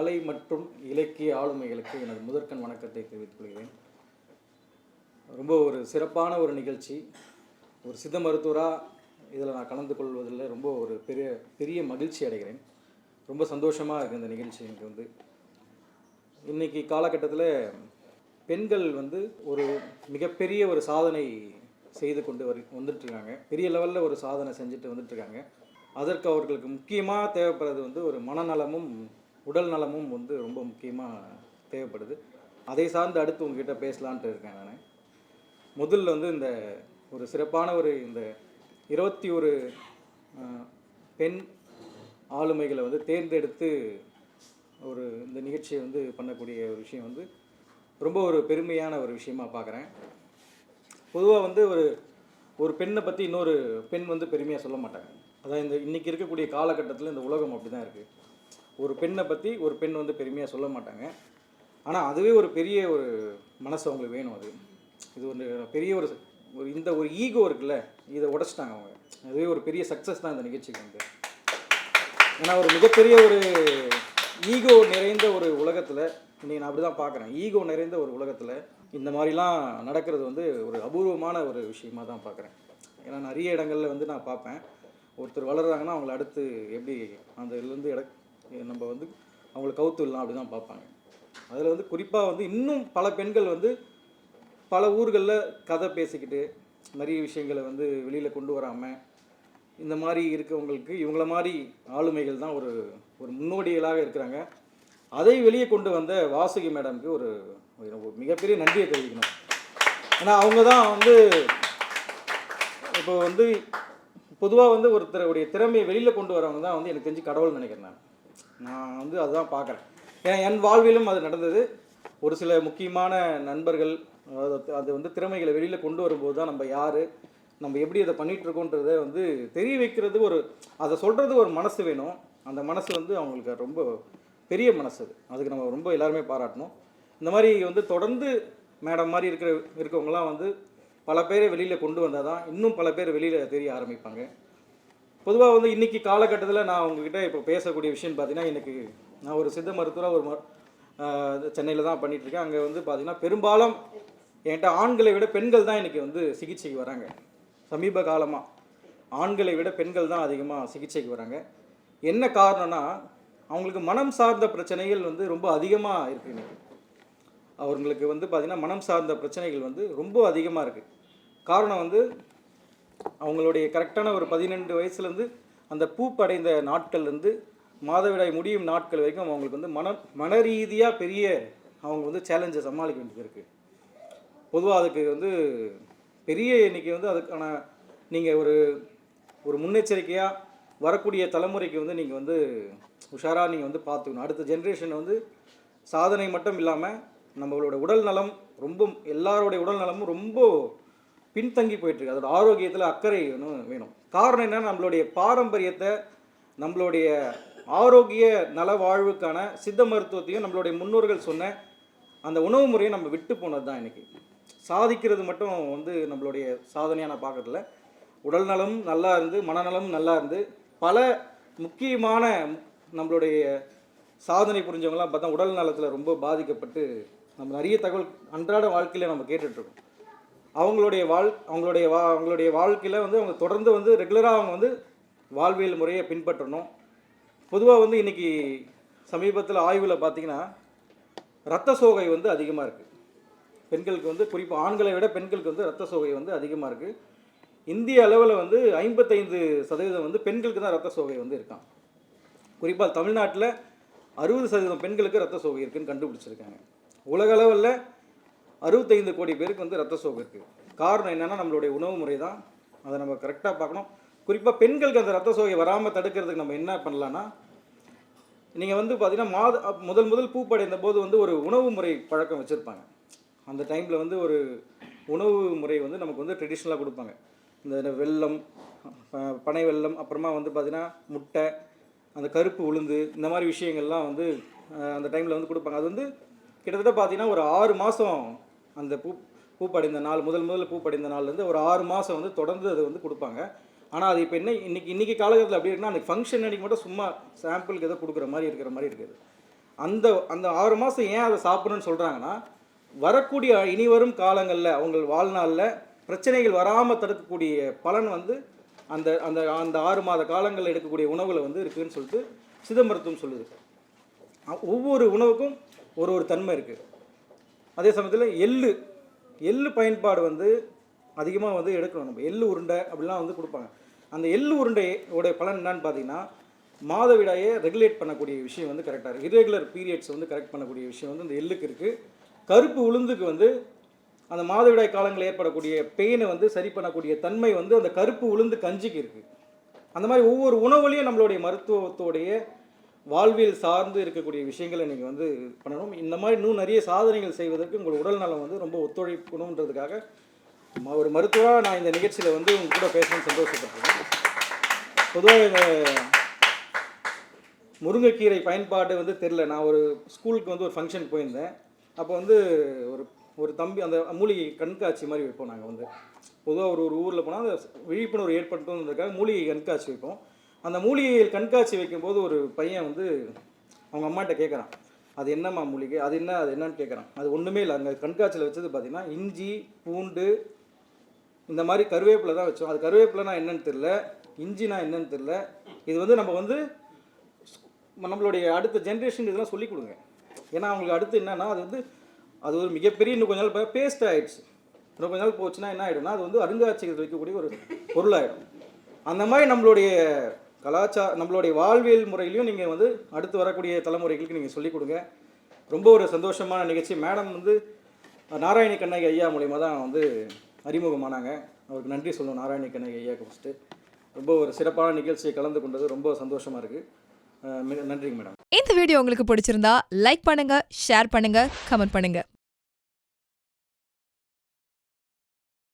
கலை மற்றும் இலக்கிய ஆளுமைகளுக்கு எனது முதற்கண் வணக்கத்தை தெரிவித்துக் கொள்கிறேன். ரொம்ப ஒரு சிறப்பான ஒரு நிகழ்ச்சி. ஒரு சித்த மருத்துவராக இதில் நான் கலந்து கொள்வதில் ரொம்ப ஒரு பெரிய பெரிய மகிழ்ச்சி அடைகிறேன். ரொம்ப சந்தோஷமாக இருக்குது இந்த நிகழ்ச்சி எனக்கு வந்து. இன்றைக்கி காலகட்டத்தில் பெண்கள் வந்து ஒரு மிகப்பெரிய ஒரு சாதனை செய்து கொண்டு வரு வந்துட்டுருக்காங்க பெரிய லெவலில் ஒரு சாதனை செஞ்சுட்டு வந்துட்டுருக்காங்க அதற்கு அவர்களுக்கு முக்கியமாக தேவைப்படுறது வந்து ஒரு மனநலமும் உடல் நலமும் வந்து ரொம்ப முக்கியமாக தேவைப்படுது. அதை சார்ந்து அடுத்து உங்ககிட்ட பேசலான்ட்டு இருக்கேன் நான். முதல்ல வந்து இந்த ஒரு சிறப்பான ஒரு இந்த இருபத்தி ஒரு பெண் ஆளுமைகளை வந்து தேர்ந்தெடுத்து ஒரு இந்த நிகழ்ச்சியை வந்து பண்ணக்கூடிய ஒரு விஷயம் வந்து ரொம்ப ஒரு பெருமையான ஒரு விஷயமா பார்க்குறேன். பொதுவாக வந்து ஒரு ஒரு பெண்ணை பற்றி இன்னொரு பெண் வந்து பெருமையாக சொல்ல மாட்டாங்க. அதான் இந்த இன்றைக்கி இருக்கக்கூடிய காலகட்டத்தில் இந்த உலகம் அப்படி தான் இருக்குது ஒரு பெண்ணை பற்றி ஒரு பெண் வந்து பெருமையாக சொல்ல மாட்டாங்க. ஆனால் அதுவே ஒரு பெரிய ஒரு மனசு அவங்களுக்கு வேணும் அது. இது ஒரு பெரிய ஒரு ஒரு இந்த ஒரு ஈகோ இருக்குல்ல இதை உடச்சிட்டாங்க அவங்க. அதுவே ஒரு பெரிய சக்ஸஸ் தான் இந்த நிகழ்ச்சிக்கு வந்து. ஏன்னா ஒரு மிகப்பெரிய ஒரு ஈகோ நிறைந்த ஒரு உலகத்தில் இன்னைக்கு நான் அப்படி தான் பார்க்குறேன் ஈகோ நிறைந்த ஒரு உலகத்தில் இந்த மாதிரிலாம் நடக்கிறது வந்து ஒரு அபூர்வமான ஒரு விஷயமா தான் பார்க்குறேன் ஏன்னா நிறைய இடங்களில் வந்து நான் பார்ப்பேன் ஒருத்தர் வளர்கிறாங்கன்னா அவங்கள அடுத்து எப்படி அந்த இதுலேருந்து இட நம்ம வந்து அவங்கள கவுத்து விடலாம் அப்படி தான் பார்ப்பாங்க. அதில் வந்து குறிப்பாக வந்து இன்னும் பல பெண்கள் வந்து பல ஊர்களில் கதை பேசிக்கிட்டு நிறைய விஷயங்களை வந்து வெளியில் கொண்டு வராமல் இந்த மாதிரி இருக்கவங்களுக்கு இவங்கள மாதிரி ஆளுமைகள் தான் ஒரு ஒரு முன்னோடிகளாக இருக்கிறாங்க. அதை வெளியே கொண்டு வந்த வாசுகி மேடம்க்கு ஒரு ஒரு மிகப்பெரிய நன்றியை தெரிவிக்கணும். ஏன்னா அவங்க தான் வந்து இப்போ வந்து பொதுவாக வந்து ஒருத்தருடைய திறமையை வெளியில் கொண்டு வரவங்க தான் வந்து எனக்கு தெரிஞ்சு கடவுள் நினைக்கிறேன் நான். நான் வந்து அதுதான் பார்க்குறேன். ஏன்னா என் வாழ்விலும் அது நடந்தது. ஒரு சில முக்கியமான நண்பர்கள் அதாவது அது வந்து திறமைகளை வெளியில் கொண்டு வரும்போது தான் நம்ம யார் நம்ம எப்படி அதை பண்ணிகிட்ருக்கோன்றத வந்து தெரிய வைக்கிறது ஒரு அதை சொல்கிறது ஒரு மனசு வேணும். அந்த மனசு வந்து அவங்களுக்கு ரொம்ப பெரிய மனசு அது. அதுக்கு நம்ம ரொம்ப எல்லாருமே பாராட்டணும். இந்த மாதிரி வந்து தொடர்ந்து மேடம் மாதிரி இருக்கிற இருக்கவங்களாம் வந்து பல பேரை வெளியில் கொண்டு வந்தால் தான் இன்னும் பல பேர் வெளியில் தெரிய ஆரம்பிப்பாங்க. பொதுவாக வந்து இன்றைக்கி காலகட்டத்தில் நான் உங்ககிட்ட இப்போ பேசக்கூடிய விஷயம் பார்த்தீங்கன்னா எனக்கு நான் ஒரு சித்த மருத்துவராக ஒரு சென்னையில் தான் பண்ணிகிட்ருக்கேன் அங்கே வந்து பார்த்தீங்கன்னா பெரும்பாலும் என்கிட்ட ஆண்களை விட பெண்கள் தான் இன்றைக்கி வந்து சிகிச்சைக்கு வராங்க. சமீப காலமாக ஆண்களை விட பெண்கள் தான் அதிகமாக சிகிச்சைக்கு வராங்க. என்ன காரணம்னா அவங்களுக்கு மனம் சார்ந்த பிரச்சனைகள் வந்து ரொம்ப அதிகமாக இருக்குது இன்றைக்கி அவங்களுக்கு வந்து பார்த்திங்கன்னா மனம் சார்ந்த பிரச்சனைகள் வந்து ரொம்ப அதிகமாக இருக்குது காரணம் வந்து அவங்களுடைய கரெக்டான ஒரு பதினெண்டு வயசுலேருந்து அந்த பூப்படைந்த நாட்கள்லேருந்து மாதவிடாய் முடியும் நாட்கள் வரைக்கும் அவங்களுக்கு வந்து மன மன ரீதியாக பெரிய அவங்க வந்து சேலஞ்சை சமாளிக்க வேண்டியது இருக்குது பொதுவாக அதுக்கு வந்து பெரிய எண்ணிக்கை வந்து அதுக்கான நீங்கள் ஒரு ஒரு முன்னெச்சரிக்கையாக வரக்கூடிய தலைமுறைக்கு வந்து நீங்கள் வந்து உஷாராக நீங்கள் வந்து பார்த்துக்கணும். அடுத்த ஜென்ரேஷன் வந்து சாதனை மட்டும் இல்லாமல் நம்மளோட உடல் நலம் ரொம்ப எல்லாருடைய உடல் நலமும் ரொம்ப பின்தங்கி போயிட்டுருக்கு. அதோட ஆரோக்கியத்தில் அக்கறை வேணும் வேணும். காரணம் என்ன நம்மளுடைய பாரம்பரியத்தை நம்மளுடைய ஆரோக்கிய நல வாழ்வுக்கான சித்த மருத்துவத்தையும் நம்மளுடைய முன்னோர்கள் சொன்ன அந்த உணவு முறையை நம்ம விட்டு போனது தான் இன்றைக்கி சாதிக்கிறது மட்டும் வந்து நம்மளுடைய சாதனையாக நான் பார்க்கறதில்ல. உடல் நலம் நல்லா இருந்து மனநலம் நல்லா இருந்து பல முக்கியமான நம்மளுடைய சாதனை புரிஞ்சவங்களாம் பார்த்தா உடல் நலத்தில் ரொம்ப பாதிக்கப்பட்டு நம்ம நிறைய தகவல் அன்றாட வாழ்க்கையில் நம்ம கேட்டுட்ருக்கோம் அவங்களுடைய வாழ் அவங்களுடைய வா அவங்களுடைய வாழ்க்கையில் வந்து அவங்க தொடர்ந்து வந்து ரெகுலராக அவங்க வந்து வாழ்வியல் முறையை பின்பற்றணும். பொதுவாக வந்து இன்றைக்கி சமீபத்தில் ஆய்வில் பார்த்தீங்கன்னா ரத்த சோகை வந்து அதிகமாக இருக்குது பெண்களுக்கு வந்து குறிப்பாக ஆண்களை விட பெண்களுக்கு வந்து ரத்த சோகை வந்து அதிகமாக இருக்குது இந்திய அளவில் வந்து ஐம்பத்தைந்து சதவீதம் வந்து பெண்களுக்கு தான் ரத்த சோகை வந்து இருக்கான் குறிப்பாக தமிழ்நாட்டில் அறுபது சதவீதம் பெண்களுக்கு ரத்த சோகை இருக்குன்னு கண்டுபிடிச்சிருக்காங்க. உலக அளவில் அறுபத்தைந்து கோடி பேருக்கு வந்து ரத்த சோகை இருக்குது காரணம் என்னென்னா நம்மளுடைய உணவு முறை தான் அதை நம்ம கரெக்டாக பார்க்கணும். குறிப்பாக பெண்களுக்கு அந்த ரத்த சோகை வராமல் தடுக்கிறதுக்கு நம்ம என்ன பண்ணலான்னா நீங்கள் வந்து பார்த்தீங்கன்னா மாத முதல் முதல் பூப்படைந்த போது வந்து ஒரு உணவு முறை பழக்கம் வச்சுருப்பாங்க. அந்த டைமில் வந்து ஒரு உணவு முறை வந்து நமக்கு வந்து ட்ரெடிஷ்னலாக கொடுப்பாங்க. இந்த வெல்லம் ப- பனை வெல்லம் அப்புறமா வந்து பார்த்திங்கன்னா முட்டை அந்த கருப்பு உளுந்து இந்த மாதிரி விஷயங்கள்லாம் வந்து அந்த டைமில் வந்து கொடுப்பாங்க. அது வந்து கிட்டத்தட்ட பார்த்தீங்கன்னா ஒரு ஆறு மாதம் அந்த பூ பூப்படைந்த நாள் முதல் முதல்ல பூப்படைந்த நாள்லேருந்து ஒரு ஆறு மாதம் வந்து தொடர்ந்து அது வந்து கொடுப்பாங்க. ஆனால் அது இப்போ என்ன இன்றைக்கி இன்றைக்கி காலகட்டத்தில் அப்படி இருக்குன்னா அந்த ஃபங்க்ஷன் அன்னைக்கு மட்டும் சும்மா சாம்பிளுக்கு ஏதோ கொடுக்குற மாதிரி இருக்கிற மாதிரி இருக்குது. அந்த அந்த ஆறு மாதம் ஏன் அதை சாப்பிடணும்னு சொல்கிறாங்கன்னா வரக்கூடிய இனி வரும் காலங்களில் அவங்க வாழ்நாளில் பிரச்சனைகள் வராமல் தடுக்கக்கூடிய பலன் வந்து அந்த அந்த அந்த ஆறு மாத காலங்களில் எடுக்கக்கூடிய உணவில் வந்து இருக்குதுன்னு சொல்லிட்டு சிதம்பரத்துவம் சொல்லுது. ஒவ்வொரு உணவுக்கும் ஒரு ஒரு தன்மை இருக்குது அதே சமயத்தில் எள்ளு எள்ளு பயன்பாடு வந்து அதிகமாக வந்து எடுக்கணும் நம்ம. எள்ளு உருண்டை அப்படிலாம் வந்து கொடுப்பாங்க. அந்த எள்ளு உருண்டையோட பலன் என்னன்னு பார்த்தீங்கன்னா மாதவிடாயை ரெகுலேட் பண்ணக்கூடிய விஷயம் வந்து கரெக்டாக இருக்குது இரெகுலர் பீரியட்ஸ் வந்து கரெக்ட் பண்ணக்கூடிய விஷயம் வந்து இந்த எள்ளுக்கு இருக்குது கருப்பு உளுந்துக்கு வந்து அந்த மாதவிடாய் காலங்களில் ஏற்படக்கூடிய பெயினை வந்து சரி பண்ணக்கூடிய தன்மை வந்து அந்த கருப்பு உளுந்து கஞ்சிக்கு இருக்குது அந்த மாதிரி ஒவ்வொரு உணவுலையும் நம்மளுடைய மருத்துவத்தோடைய வாழ்வியல் சார்ந்து இருக்கக்கூடிய விஷயங்களை நீங்கள் வந்து பண்ணணும். இந்த மாதிரி இன்னும் நிறைய சாதனைகள் செய்வதற்கு உங்கள் உடல் நலம் வந்து ரொம்ப ஒத்துழைக்கணுன்றதுக்காக ஒரு மருத்துவராக நான் இந்த நிகழ்ச்சியில் வந்து உங்க கூட பேசணும்னு சந்தோஷப்படுறேன் பொதுவாக இந்த முருங்கைக்கீரை பயன்பாடு வந்து தெரில நான் ஒரு ஸ்கூலுக்கு வந்து ஒரு ஃபங்க்ஷன் போயிருந்தேன். அப்போ வந்து ஒரு ஒரு தம்பி அந்த மூலிகை கண்காட்சி மாதிரி வைப்போம் நாங்கள் வந்து. பொதுவாக ஒரு ஒரு ஊரில் போனால் அந்த விழிப்புணர்வு ஏற்படுத்தணுன்றதுக்காக மூலிகை கண்காட்சி வைப்போம். அந்த மூலிகையில் கண்காட்சி வைக்கும்போது ஒரு பையன் வந்து அவங்க அம்மாட்ட கேட்குறான் அது என்னம்மா மூலிகை? அது என்ன? அது என்னன்னு கேட்குறான் அது ஒன்றுமே இல்லை. அங்கே கண்காட்சியில் வச்சது பார்த்தீங்கன்னா இஞ்சி பூண்டு இந்த மாதிரி கருவேப்பிலை தான் வச்சோம். அது கருவேப்பிலைனா என்னன்னு தெரில இஞ்சினா என்னன்னு தெரில இது வந்து நம்ம வந்து நம்மளுடைய அடுத்த ஜென்ரேஷன் இதெல்லாம் சொல்லிக் கொடுங்க. ஏன்னா அவங்களுக்கு அடுத்து என்னன்னா அது வந்து அது ஒரு மிகப்பெரிய இன்னும் கொஞ்ச நாள் பேஸ்ட் ஆகிடுச்சு இன்னும் கொஞ்ச நாள் போச்சுன்னா என்ன ஆகிடும்னா அது வந்து அருங்காட்சியகத்தில் வைக்கக்கூடிய ஒரு பொருளாயிடும். அந்த மாதிரி நம்மளுடைய கலாச்சார நம்மளுடைய வாழ்வியல் முறையிலையும் நீங்கள் வந்து அடுத்து வரக்கூடிய தலைமுறைகளுக்கு நீங்கள் சொல்லிக் கொடுங்க. ரொம்ப ஒரு சந்தோஷமான நிகழ்ச்சி. மேடம் வந்து நாராயணி கண்ணகி ஐயா மூலிமா தான் வந்து அறிமுகமானாங்க. அவருக்கு நன்றி சொல்லணும் நாராயணி கண்ணகி ஐயாவுக்கு ஃபஸ்ட்டு ரொம்ப ஒரு சிறப்பான நிகழ்ச்சியை கலந்து கொண்டது. ரொம்ப சந்தோஷமாக இருக்குது நன்றிங்க மேடம். இந்த வீடியோ உங்களுக்கு பிடிச்சிருந்தா லைக் பண்ணுங்கள் ஷேர் பண்ணுங்கள் கமெண்ட் பண்ணுங்கள்